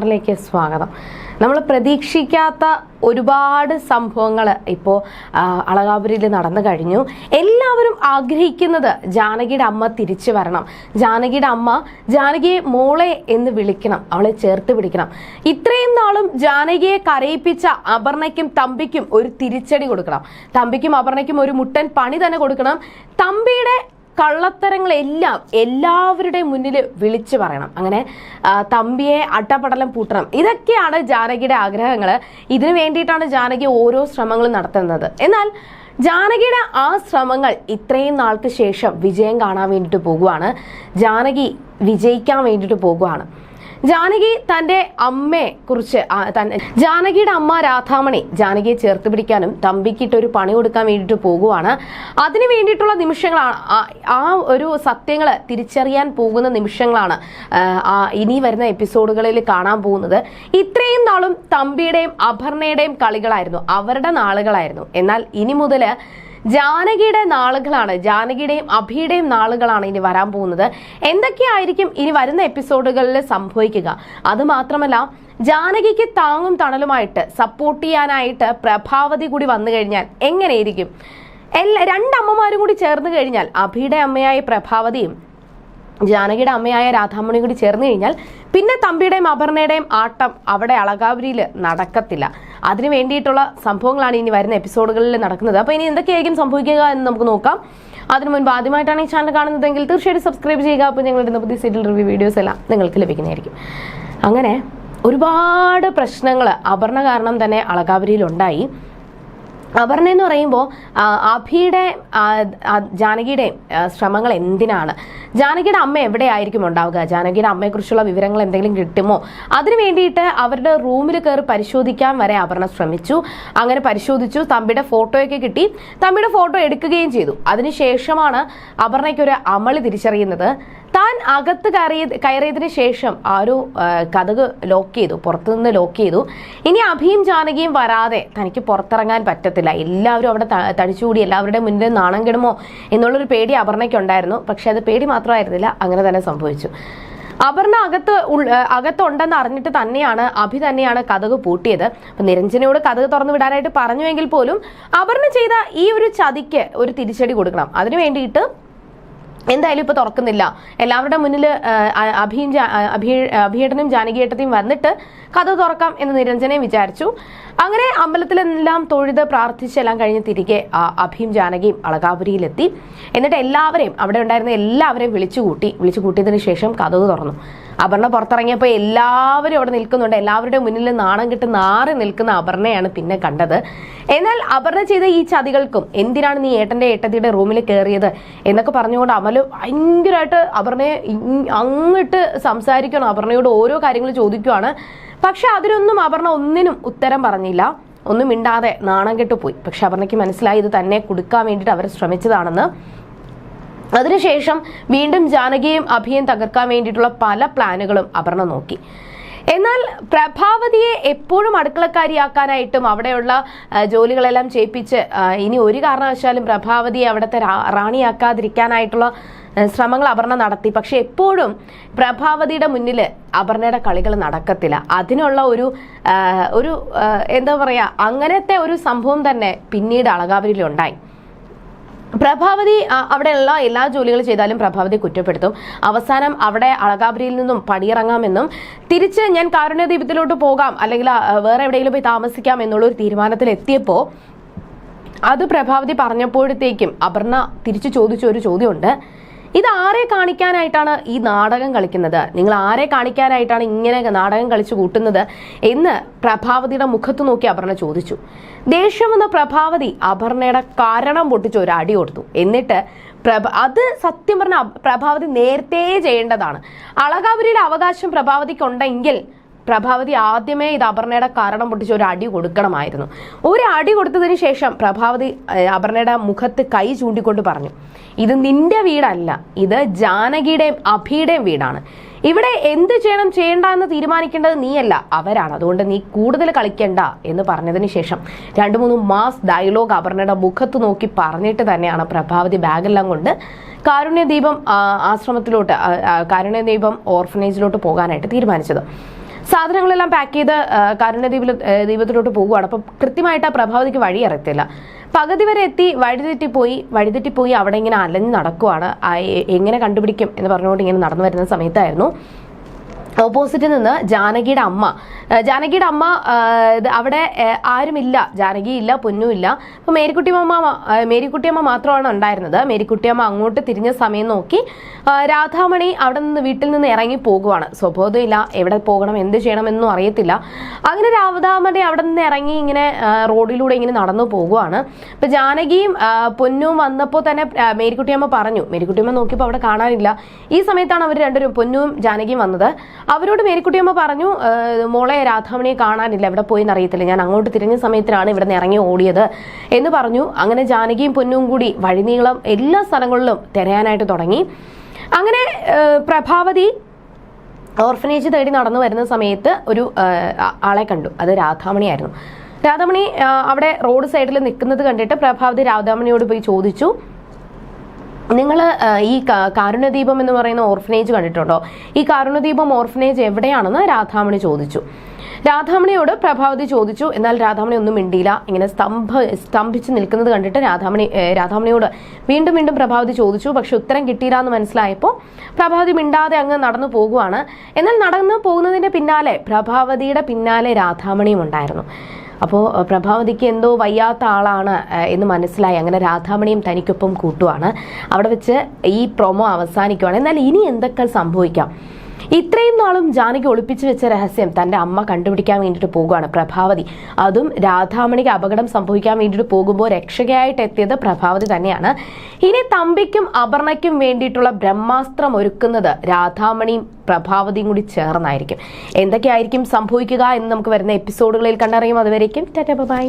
ിലേക്ക് സ്വാഗതം. നമ്മൾ പ്രതീക്ഷിക്കാത്ത ഒരുപാട് സംഭവങ്ങൾ ഇപ്പോൾ അളകാപുരിയിൽ നടന്നു കഴിഞ്ഞു. എല്ലാവരും ആഗ്രഹിക്കുന്നത് ജാനകിയുടെ അമ്മ തിരിച്ചു വരണം. ജാനകിയുടെ അമ്മ ജാനകിയെ മോളെ എന്ന് വിളിക്കണം അവളെ ചേർത്ത് പിടിക്കണം. ഇത്രയും നാളും ജാനകിയെ കരയിപ്പിച്ച അപർണയ്ക്കും തമ്പിക്കും ഒരു തിരിച്ചടി കൊടുക്കണം. തമ്പിക്കും അപർണയ്ക്കും ഒരു മുട്ടൻ പണി തന്നെ കൊടുക്കണം. തമ്പിയുടെ കള്ളത്തരങ്ങളെല്ലാം എല്ലാവരുടെയും മുന്നിൽ വിളിച്ചു പറയണം. അങ്ങനെ തമ്പിയെ അട്ടപടലം പൂട്ടണം. ഇതൊക്കെയാണ് ജാനകിയുടെ ആഗ്രഹങ്ങൾ ഇതിനു വേണ്ടിയിട്ടാണ് ജാനകി ഓരോ ശ്രമങ്ങളും നടത്തുന്നത്. എന്നാൽ ജാനകിയുടെ ആ ശ്രമങ്ങൾ ഇത്രയും നാൾക്ക് ശേഷം വിജയം കാണാൻ വേണ്ടിയിട്ട് പോകുവാണ്. ജാനകി വിജയിക്കാൻ വേണ്ടിയിട്ട് പോകുവാണ്. ജാനകി തന്റെ അമ്മയെ കുറിച്ച് ജാനകിയുടെ അമ്മ രാധാമണി ജാനകിയെ ചേർത്ത് പിടിക്കാനും തമ്പിക്കിട്ട് ഒരു പണി കൊടുക്കാൻ വേണ്ടിയിട്ട് പോകുവാണ്. അതിനു വേണ്ടിയിട്ടുള്ള നിമിഷങ്ങളാണ് ആ- ഒരു സത്യങ്ങൾ തിരിച്ചറിയാൻ പോകുന്ന നിമിഷങ്ങളാണ് ഇനി വരുന്ന എപ്പിസോഡുകളിൽ കാണാൻ പോകുന്നത്. ഇത്രയും നാളും തമ്പിയുടെയും അപർണയുടെയും കളികളായിരുന്നു അവരുടെ നാളുകളായിരുന്നു. എന്നാൽ ഇനി മുതൽ ജാനകിയുടെ നാളുകളാണ് ജാനകിയുടെയും അഭിയുടെയും നാളുകളാണ് ഇനി വരാൻ പോകുന്നത്. എന്തൊക്കെയായിരിക്കും ഇനി വരുന്ന എപ്പിസോഡുകളിൽ സംഭവിക്കുക? അത് മാത്രമല്ല ജാനകിക്ക് താങ്ങും തണലുമായിട്ട് സപ്പോർട്ട് ചെയ്യാനായിട്ട് പ്രഭാവതി കൂടി വന്നു കഴിഞ്ഞാൽ എങ്ങനെയിരിക്കും? എല്ലാ രണ്ടമ്മമാരും കൂടി ചേർന്ന് കഴിഞ്ഞാൽ അഭിയുടെ അമ്മയായ പ്രഭാവതിയും ജാനകിയുടെ അമ്മയായ രാധാമണി കൂടി ചേർന്ന് കഴിഞ്ഞാൽ പിന്നെ തമ്പിയുടെയും അപർണയുടെയും ആട്ടം അവിടെ അളകാപുരിയിൽ നടക്കത്തില്ല. അതിനു വേണ്ടിയിട്ടുള്ള സംഭവങ്ങളാണ് ഇനി വരുന്ന എപ്പിസോഡുകളിൽ നടക്കുന്നത്. അപ്പോൾ ഇനി എന്തൊക്കെയായിരിക്കും സംഭവിക്കുക എന്ന് നമുക്ക് നോക്കാം. അതിനു മുൻപ് ആദ്യമായിട്ടാണ് ഈ ചാനൽ കാണുന്നതെങ്കിൽ തീർച്ചയായിട്ടും സബ്സ്ക്രൈബ് ചെയ്യുക. അപ്പോൾ ഞങ്ങൾ ഇടുന്ന പുതിയ സീരിയൽ റിവ്യൂ വീഡിയോസ് എല്ലാം നിങ്ങൾക്ക് ലഭിക്കുന്നതായിരിക്കും. അങ്ങനെ ഒരുപാട് പ്രശ്നങ്ങൾ അപർണ കാരണം തന്നെ അളകാവരിയിലുണ്ടായി. അപർണ എന്ന് പറയുമ്പോൾ അഭിയുടെ ജാനകിയുടെയും ശ്രമങ്ങൾ എന്തിനാണ്? ജാനകിയുടെ അമ്മ എവിടെയായിരിക്കും ഉണ്ടാവുക? ജാനകിയുടെ അമ്മയെക്കുറിച്ചുള്ള വിവരങ്ങൾ എന്തെങ്കിലും കിട്ടുമോ? അതിനു വേണ്ടിയിട്ട് അവരുടെ റൂമിൽ കയറി പരിശോധിക്കാൻ വരെ അപർണ ശ്രമിച്ചു. അങ്ങനെ പരിശോധിച്ചു. തമ്പിയുടെ ഫോട്ടോയൊക്കെ കിട്ടി. തമ്പിയുടെ ഫോട്ടോ എടുക്കുകയും ചെയ്തു. അതിനുശേഷമാണ് അപർണയ്ക്ക് ഒരു അമളി തിരിച്ചറിയുന്നത്. താൻ അകത്ത് കയറിയ കയറിയതിന് ശേഷം ആരോ കഥക് ലോക്ക് ചെയ്തു പുറത്തുനിന്ന് ലോക്ക് ചെയ്തു. ഇനി അഭിയും ജാനകിയും വരാതെ തനിക്ക് പുറത്തിറങ്ങാൻ പറ്റത്തില്ല. എല്ലാവരും അവിടെ തടിച്ചുകൂടി എല്ലാവരുടെ മുന്നിൽ നാണം കെടുമോ എന്നുള്ളൊരു പേടി അപർണയ്ക്കുണ്ടായിരുന്നു. പക്ഷെ അത് പേടി മാത്രമായിരുന്നില്ല അങ്ങനെ തന്നെ സംഭവിച്ചു. അപർണ അകത്ത് അകത്തുണ്ടെന്ന് അറിഞ്ഞിട്ട് തന്നെയാണ് അഭി തന്നെയാണ് കഥക് പൂട്ടിയത്. അപ്പൊ നിരഞ്ജനയോട് കഥക് തുറന്നു വിടാനായിട്ട് പറഞ്ഞുവെങ്കിൽ പോലും അപർണ ചെയ്ത ഈ ഒരു ചതിക്ക് ഒരു തിരിച്ചടി കൊടുക്കണം. അതിനു വേണ്ടിയിട്ട് എന്തായാലും ഇപ്പൊ തുറക്കുന്നില്ല. എല്ലാവരുടെ മുന്നിൽ അഭിയും അഭി അഭിയേട്ടനും ജാനകിയേട്ടത്തെയും വന്നിട്ട് കഥ തുറക്കാം എന്ന് നിരഞ്ജനയും വിചാരിച്ചു. അങ്ങനെ അമ്പലത്തിലെല്ലാം തൊഴുത് പ്രാർത്ഥിച്ചെല്ലാം കഴിഞ്ഞ് തിരികെ ആ, അഭിയും ജാനകിയും അളകാപുരിയിലെത്തി. എന്നിട്ട് എല്ലാവരെയും അവിടെ ഉണ്ടായിരുന്ന എല്ലാവരെയും വിളിച്ചു കൂട്ടി വിളിച്ചു കൂട്ടിയതിനു ശേഷം കഥ തുറന്നു. അപർണ പുറത്തിറങ്ങിയപ്പോൾ എല്ലാവരും അവിടെ നിൽക്കുന്നുണ്ട്. എല്ലാവരുടെ മുന്നിൽ നാണം കെട്ട് നാറി നിൽക്കുന്ന അപർണയാണ് പിന്നെ കണ്ടത്. എന്നാൽ അപർണ ചെയ്ത ഈ ചതികൾക്കും എന്തിനാണ് നീ ഏട്ടന്റെ ഏട്ടത്തിയുടെ റൂമിൽ കയറിയത് എന്നൊക്കെ പറഞ്ഞുകൊണ്ട് അമൽ ഭയങ്കരമായിട്ട് അപർണയെ അങ്ങോട്ട് സംസാരിക്കണം അപർണയോട് ഓരോ കാര്യങ്ങൾ ചോദിക്കുവാണ് പക്ഷെ അതിനൊന്നും അപർണ ഒന്നിനും ഉത്തരം പറഞ്ഞില്ല. ഒന്നും മിണ്ടാതെ നാണം കെട്ടുപോയി പക്ഷെ അപർണയ്ക്ക് മനസ്സിലായി ഇത് തന്നെ കൊടുക്കാൻ വേണ്ടിയിട്ട് അവർ ശ്രമിച്ചതാണെന്ന്. അതിനുശേഷം വീണ്ടും ജാനകിയും അഭിയും തകർക്കാൻ വേണ്ടിയിട്ടുള്ള പല പ്ലാനുകളും അപർണ നോക്കി. എന്നാൽ പ്രഭാവതിയെ എപ്പോഴും അടുക്കളക്കാരിയാക്കാനായിട്ടും അവിടെയുള്ള ജോലികളെല്ലാം ചെയ്യിപ്പിച്ച് ഇനി ഒരു കാരണവശാലും പ്രഭാവതിയെ അവിടുത്തെ റാണിയാക്കാതിരിക്കാനായിട്ടുള്ള ശ്രമങ്ങൾ അപർണ നടത്തി. പക്ഷെ എപ്പോഴും പ്രഭാവതിയുടെ മുന്നിൽ അപർണയുടെ കളികൾ നടക്കത്തില്ല. അതിനുള്ള ഒരു ഒരു എന്താ പറയുക അങ്ങനത്തെ ഒരു സംഭവം തന്നെ പിന്നീട് അളകാവരിയിൽ ഉണ്ടായി പ്രഭാവതി അവിടെയുള്ള എല്ലാ ജോലികളും ചെയ്താലും പ്രഭാവതി കുറ്റപ്പെടുത്തും. അവസാനം അവിടെ അളകാപുരിയിൽ നിന്നും പടിയിറങ്ങാമെന്നും തിരിച്ച് ഞാൻ കാരുണ്യദ്വീപത്തിലോട്ട് പോകാം അല്ലെങ്കിൽ വേറെ എവിടെയെങ്കിലും പോയി താമസിക്കാം എന്നുള്ള ഒരു തീരുമാനത്തിൽ എത്തിയപ്പോൾ അത് പ്രഭാവതി പറഞ്ഞപ്പോഴത്തേക്കും അപർണ തിരിച്ചു ചോദിച്ച ഒരു ചോദ്യമുണ്ട്. ഇത് ആരെ കാണിക്കാനായിട്ടാണ് ഈ നാടകം കളിക്കുന്നത്? നിങ്ങൾ ആരെ കാണിക്കാനായിട്ടാണ് ഇങ്ങനെ നാടകം കളിച്ചു കൂട്ടുന്നത് എന്ന് പ്രഭാവതിയുടെ മുഖത്ത് നോക്കി അപർണ ചോദിച്ചു. ദേഷ്യം വന്ന പ്രഭാവതി അപർണയുടെ കാരണം പൊട്ടിച്ച് ഒരു അടി കൊടുത്തു. എന്നിട്ട് പ്രഭ അത് സത്യം പറഞ്ഞ പ്രഭാവതി നേരത്തെ ചെയ്യേണ്ടതാണ്. അളകാപുരിയുടെ അവകാശം പ്രഭാവതിക്കുണ്ടെങ്കിൽ പ്രഭാവതി ആദ്യമേ ഇത് അപർണയുടെ കാരണം പൊട്ടിച്ച് ഒരു അടി കൊടുക്കണമായിരുന്നു. ഒരു അടി കൊടുത്തതിന് ശേഷം പ്രഭാവതി അപർണയുടെ മുഖത്ത് കൈ ചൂണ്ടിക്കൊണ്ട് പറഞ്ഞു ഇത് നിന്റെ വീടല്ല ഇത് ജാനകിയുടെയും അഭിയുടെയും വീടാണ്. ഇവിടെ എന്ത് ചെയ്യണം ചെയ്യണ്ട എന്ന് തീരുമാനിക്കേണ്ടത് നീയല്ല അവരാണ്. അതുകൊണ്ട് നീ കൂടുതൽ കളിക്കണ്ട എന്ന് പറഞ്ഞതിന് ശേഷം രണ്ട് മൂന്ന് മാസ് ഡയലോഗ് അപർണയുടെ മുഖത്ത് നോക്കി പറഞ്ഞിട്ട് തന്നെയാണ് പ്രഭാവതി ബാഗെല്ലാം കൊണ്ട് കാരുണ്യദീപം ആശ്രമത്തിലോട്ട് കാരുണ്യദീപം ഓർഫനേജിലോട്ട് പോകാനായിട്ട് തീരുമാനിച്ചത്. സാധനങ്ങളെല്ലാം പാക്ക് ചെയ്ത് കരുണദ്വീപിൽ ദ്വീപത്തിലോട്ട് പോവുകയാണ്. അപ്പം കൃത്യമായിട്ട് ആ പ്രഭാവതിക്ക് വഴി അറിയത്തില്ല. പകുതി വരെ എത്തി വഴിതെറ്റിപ്പോയി വഴിതെറ്റിപ്പോയി അവിടെ ഇങ്ങനെ അലഞ്ഞ് നടക്കുവാണ്. എങ്ങനെ കണ്ടുപിടിക്കും എന്ന് പറഞ്ഞുകൊണ്ട് ഇങ്ങനെ നടന്നു വരുന്ന സമയത്തായിരുന്നു. ഓപ്പോസിറ്റ് നിന്ന് ജാനകിയുടെ അമ്മ. ജാനകിയുടെ അമ്മ അവിടെ ആരുമില്ല. ജാനകി ഇല്ല പൊന്നുമില്ല അപ്പൊ മേരിക്കുട്ടിയമ്മ മേരിക്കുട്ടിയമ്മ മാത്രമാണ് ഉണ്ടായിരുന്നത്. മേരിക്കുട്ടിയമ്മ അങ്ങോട്ട് തിരിഞ്ഞ സമയം നോക്കി രാധാമണി അവിടെ നിന്ന് വീട്ടിൽ നിന്ന് ഇറങ്ങി പോകുവാണ്. സ്വബോധമില്ല എവിടെ പോകണം എന്ത് ചെയ്യണമെന്നും അറിയത്തില്ല. അങ്ങനെ രാധാമണി അവിടെ നിന്ന് ഇറങ്ങി ഇങ്ങനെ റോഡിലൂടെ ഇങ്ങനെ നടന്നു പോകുവാണ്. ഇപ്പൊ ജാനകിയും പൊന്നും വന്നപ്പോൾ തന്നെ മേരിക്കുട്ടിയമ്മ പറഞ്ഞു. മേരിക്കുട്ടിയമ്മ നോക്കിയപ്പോൾ അവിടെ കാണാനില്ല. ഈ സമയത്താണ് അവർ രണ്ടുപേരും പൊന്നും ജാനകിയും വന്നത്. അവരോട് മേരിക്കുട്ടിയമ്മ പറഞ്ഞു "ആ, മോളെ രാധാമണിയെ കാണാനില്ല. എവിടെ പോയി എന്നറിയത്തില്ല ഞാൻ അങ്ങോട്ട് തിരിഞ്ഞ സമയത്തിനാണ് ഇവിടെ നിന്ന് ഇറങ്ങി ഓടിയത്. എന്ന് പറഞ്ഞു. അങ്ങനെ ജാനകിയും പൊന്നും കൂടി വഴിനീളം എല്ലാ സ്ഥലങ്ങളിലും തിരയാനായിട്ട് തുടങ്ങി. അങ്ങനെ പ്രഭാവതി ഓർഫനേജ് തേടി നടന്നു വരുന്ന സമയത്ത് ഒരു ആളെ കണ്ടു. അത് രാധാമണിയായിരുന്നു രാധാമണി അവിടെ റോഡ് സൈഡിൽ നിൽക്കുന്നത് കണ്ടിട്ട് പ്രഭാവതി രാധാമണിയോട് പോയി ചോദിച്ചു. നിങ്ങൾ ഈ കാരുണ്യദീപം എന്ന് പറയുന്ന ഓർഫനേജ് കണ്ടിട്ടുണ്ടോ? ഈ കാരുണ്യദീപം ഓർഫനേജ് എവിടെയാണെന്ന് രാധാമണി ചോദിച്ചു. രാധാമണിയോട് പ്രഭാവതി ചോദിച്ചു എന്നാൽ രാധാമണി ഒന്നും മിണ്ടിയില്ല. ഇങ്ങനെ സ്തംഭ സ്തംഭിച്ച് നിൽക്കുന്നത് കണ്ടിട്ട് രാധാമണി രാധാമണിയോട് വീണ്ടും വീണ്ടും പ്രഭാവതി ചോദിച്ചു. പക്ഷെ ഉത്തരം കിട്ടിയില്ല എന്ന് മനസ്സിലായപ്പോൾ പ്രഭാവതി മിണ്ടാതെ അങ്ങ് നടന്നു പോകുവാണ്. എന്നാൽ നടന്നു പോകുന്നതിന്റെ പിന്നാലെ പ്രഭാവതിയുടെ പിന്നാലെ രാധാമണിയും ഉണ്ടായിരുന്നു. അപ്പോൾ പ്രഭാവതിക്ക് എന്തോ വയ്യാത്ത ആളാണ് എന്ന് മനസ്സിലായി. അങ്ങനെ രാധാമണിയും തനിക്കൊപ്പം കൂട്ടുവാണ്. അവിടെ വെച്ച് ഈ പ്രൊമോ അവസാനിക്കുവാണ്. എന്നാൽ ഇനി എന്തൊക്കെ സംഭവിക്കാം? ഇത്രയും നാളും ജാനകി ഒളിപ്പിച്ചു വെച്ച രഹസ്യം തന്റെ അമ്മ കണ്ടുപിടിക്കാൻ വേണ്ടിയിട്ട് പോകുകയാണ് പ്രഭാവതി. അതും രാധാമണിക്ക് അപകടം സംഭവിക്കാൻ വേണ്ടിയിട്ട് പോകുമ്പോൾ രക്ഷകയായിട്ട് എത്തിയത് പ്രഭാവതി തന്നെയാണ്. ഇനി തമ്പിക്കും അപർണയ്ക്കും വേണ്ടിയിട്ടുള്ള ബ്രഹ്മാസ്ത്രം ഒരുക്കുന്നത് രാധാമണിയും പ്രഭാവതിയും കൂടി ചേർന്നായിരിക്കും. എന്തൊക്കെയായിരിക്കും സംഭവിക്കുക എന്ന് നമുക്ക് വരുന്ന എപ്പിസോഡുകളിൽ കണ്ടറിയും. അതുവരേക്കും ടാറ്റ ബൈ.